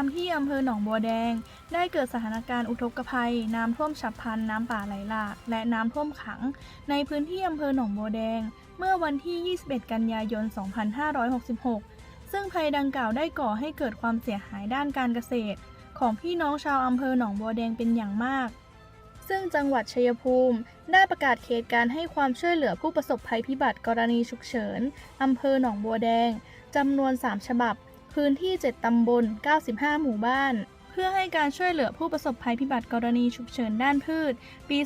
ามที่อำเภอหนองบัวแดง ได้เกิดสถานการณ์อุทกภัย น้ำท่วมฉับพลัน น้ำป่าไหลหลาก และน้ำท่วมขัง ในพื้นที่อำเภอหนองบัวแดง เมื่อวันที่ 21 กันยายน 2566 ซึ่งภัยดังกล่าวได้ก่อให้เกิดความเสียหายด้านการเกษตร ของพี่น้องชาวอำเภอหนองบัวแดงเป็นอย่างมาก ซึ่งจังหวัดชัยภูมิ ได้ประกาศเขตการให้ความช่วยเหลือผู้ประสบภัยพิบัติกรณีฉุกเฉินอำเภอหนองบัวแดงจำนวน 3 ฉบับ พื้นที่ 7 ตำบล 95 หมู่บ้าน เพื่อให้การช่วยเหลือผู้ประสบภัยพิบัติกรณีฉุกเฉินด้านพืช ปี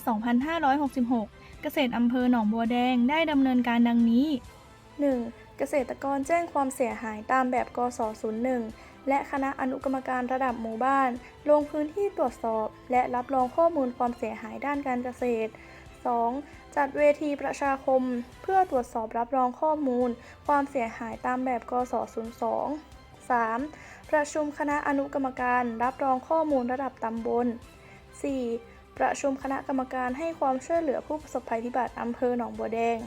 2566 เกษตรอำเภอหนองบัวแดงได้ดำเนินการดังนี้ 1. เกษตรกรแจ้งความเสียหายตามแบบกศ01 และคณะอนุกรรมการระดับหมู่บ้าน ลงพื้นที่ตรวจสอบ และรับรองข้อมูลความเสียหายด้านการเกษตร 2. จัดเวทีประชาคม เพื่อตรวจสอบรับรองข้อมูล ความเสียหายตามแบบกศ02 3. ประชุมคณะอนุกรรมการรับรองข้อมูลระดับตำบล 4. ประชุมคณะกรรมการให้ความช่วยเหลือผู้ประสบภัยพิบัติอำเภอหนองบัวแดง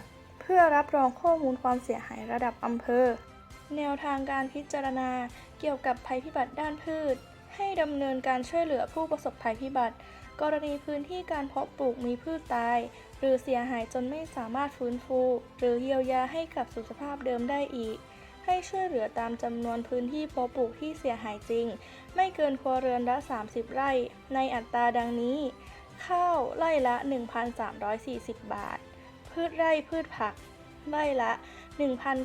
เพื่อรับรองข้อมูลความเสียหายระดับอำเภอ แนวทางการพิจารณาเกี่ยวกับภัยพิบัติด้านพืช ให้ดำเนินการช่วยเหลือผู้ประสบภัยพิบัติ กรณีพื้นที่การเพาะปลูกมีพืชตาย หรือเสียหายจนไม่สามารถฟื้นฟู หรือเยียวยาให้กลับสู่สภาพเดิมได้อีก ให้ช่วยเหลือตามจำนวนพื้นที่เพาะปลูกที่เสียหายจริง ไม่เกินครัวเรือนละ 30 ไร่ ในอัตราดังนี้ ข้าวไร่ละ 1,340 บาท พืชไร่พืชผัก ไร่ละ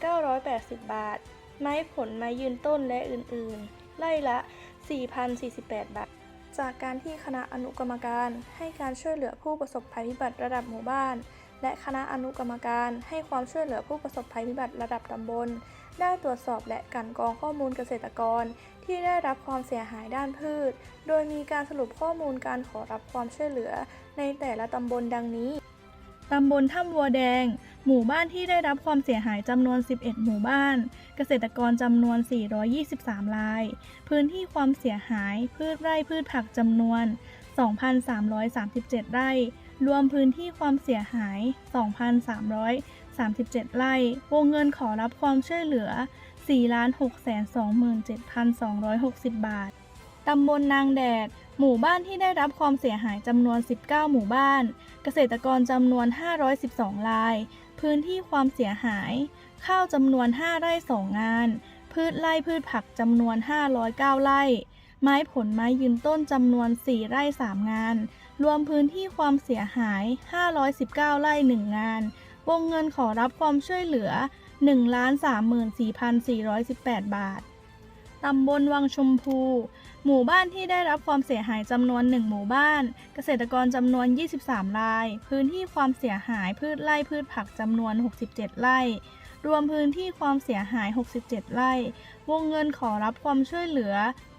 1,980 บาท ไม้ผลไม้ยืนต้นและอื่นๆ ไร่ละ 4,048 บาทจากการที่คณะอนุกรรมการให้การช่วยเหลือผู้ประสบภัยพิบัติระดับหมู่บ้าน และคณะอนุกรรมการให้ความช่วยเหลือผู้ประสบภัยพิบัติระดับตำบล ได้ตรวจสอบและกันกรองข้อมูลเกษตรกร ที่ได้รับความเสียหายด้านพืช โดยมีการสรุปข้อมูลการขอรับความช่วยเหลือในแต่ละตำบลดังนี้ตำบลถ้ำวัวแดง หมู่บ้านที่ได้รับความเสียหายจำนวน 11 หมู่บ้าน เกษตรกรจำนวน 423ราย พื้นที่ความเสียหายพืชไร่พืชผักจำนวน 2,337 ไร่ รวมพื้นที่ความเสียหาย 2,337 ไร่ วงเงินขอรับความช่วยเหลือ 4,627,260 บาท ตำบลนางแดด หมู่บ้านที่ได้รับความเสียหายจำนวน 19 หมู่บ้าน เกษตรกรจำนวน 512 ราย พื้นที่ความเสียหาย ข้าวจำนวน 5 ไร่ 2 งาน พืชไร่พืชผักจำนวน 509 ไร่ ไม้ผลไม้ยืนต้นจำนวน 4 ไร่ 3 งาน รวมพื้นที่ความเสียหาย 519 ไร่ 1 งาน วงเงินขอรับความช่วยเหลือ 1,34,418 บาท ตำบลวังชมพู หมู่บ้านที่ได้รับความเสียหายจำนวน 1 หมู่บ้าน เกษตรกรจำนวน 23 ราย พื้นที่ความเสียหายพืชไร่พืชผักจำนวน 67 ไร่รวมพื้นที่ความเสียหาย 67 ไร่ วงเงินขอรับความช่วยเหลือ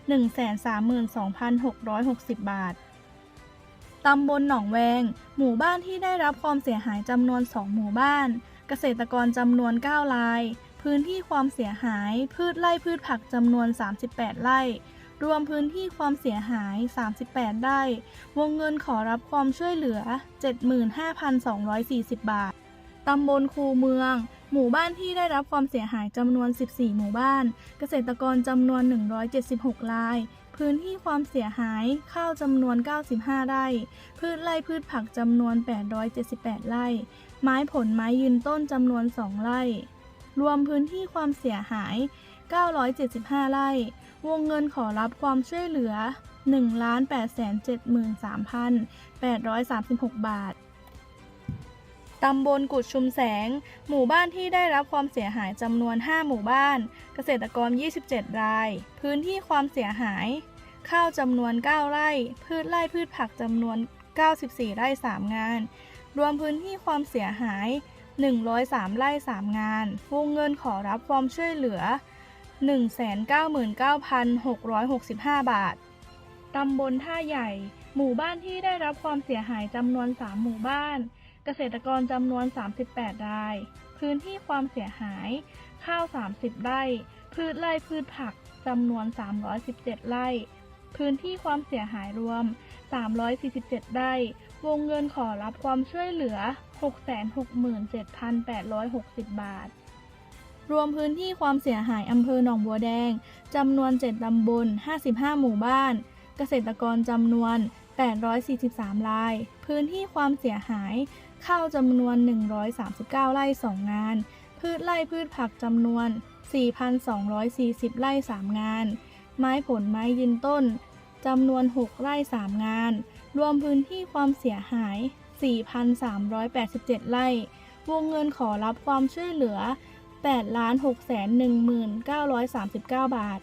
132,660 บาท ตำบลหนองแวง หมู่บ้านที่ได้รับความเสียหายจำนวน 2 หมู่บ้าน เกษตรกรจำนวน 9 ราย พื้นที่ความเสียหาย พืชไร่พืชผักจำนวน 38 ไร่ รวมพื้นที่ความเสียหาย 38 ไร่ วงเงินขอรับความช่วยเหลือ 75,240 บาท ตำบลคูเมือง หมู่บ้านที่ได้รับความเสียหายจำนวน 14 หมู่บ้าน เกษตรกรจำนวน 176ราย พื้นที่ความเสียหายข้าวจำนวน 95 ไร่ พืชไร่พืชผักจำนวน 878 ไร่ ไม้ผลไม้ยืนต้นจำนวน 2 ไร่ รวมพื้นที่ความเสียหาย 975 ไร่ วงเงินขอรับความช่วยเหลือ 1,873,836 บาท ตำบลกุดชุมแสง หมู่บ้านที่ได้รับความเสียหายจำนวน 5 หมู่บ้าน เกษตรกร 27 ราย พื้นที่ความเสียหาย ข้าวจำนวน 9 ไร่ พืชไร่พืชผักจำนวน 94 ไร่ 3 งาน รวมพื้นที่ความเสียหาย 103 ไร่ 3 งาน วงเงินขอรับความช่วยเหลือ 199,665 บาท ตำบลท่าใหญ่ หมู่บ้านที่ได้รับความเสียหายจำนวน 3 หมู่บ้าน เกษตรกรจำนวน 38 ราย พื้นที่ความเสียหาย ข้าว 30 ไร่ พืชไร่พืชผักจำนวน 317 ไร่ พื้นที่ความเสียหายรวม 347 ไร่ วงเงินขอรับความช่วยเหลือ 667,860 บาทรรวมพื้นที่ความเสียหายอำเภอหนองบัวแดงจำนวน 7 ตำบล 55 หมู่บ้าน เกษตรกรจำนวน843ราย พื้นที่ความเสียหาย ข้าวจำนวน 139 ไร่ 2 งาน พืชไร่พืชผักจำนวน 4,240 ไร่ 3 งาน ไม้ผลไม้ยืนต้นจำนวน 6 ไร่ 3 งาน รวมพื้นที่ความเสียหาย 4,387 ไร่ วงเงินขอรับความช่วยเหลือ 8 6 1 9 3 9 บาท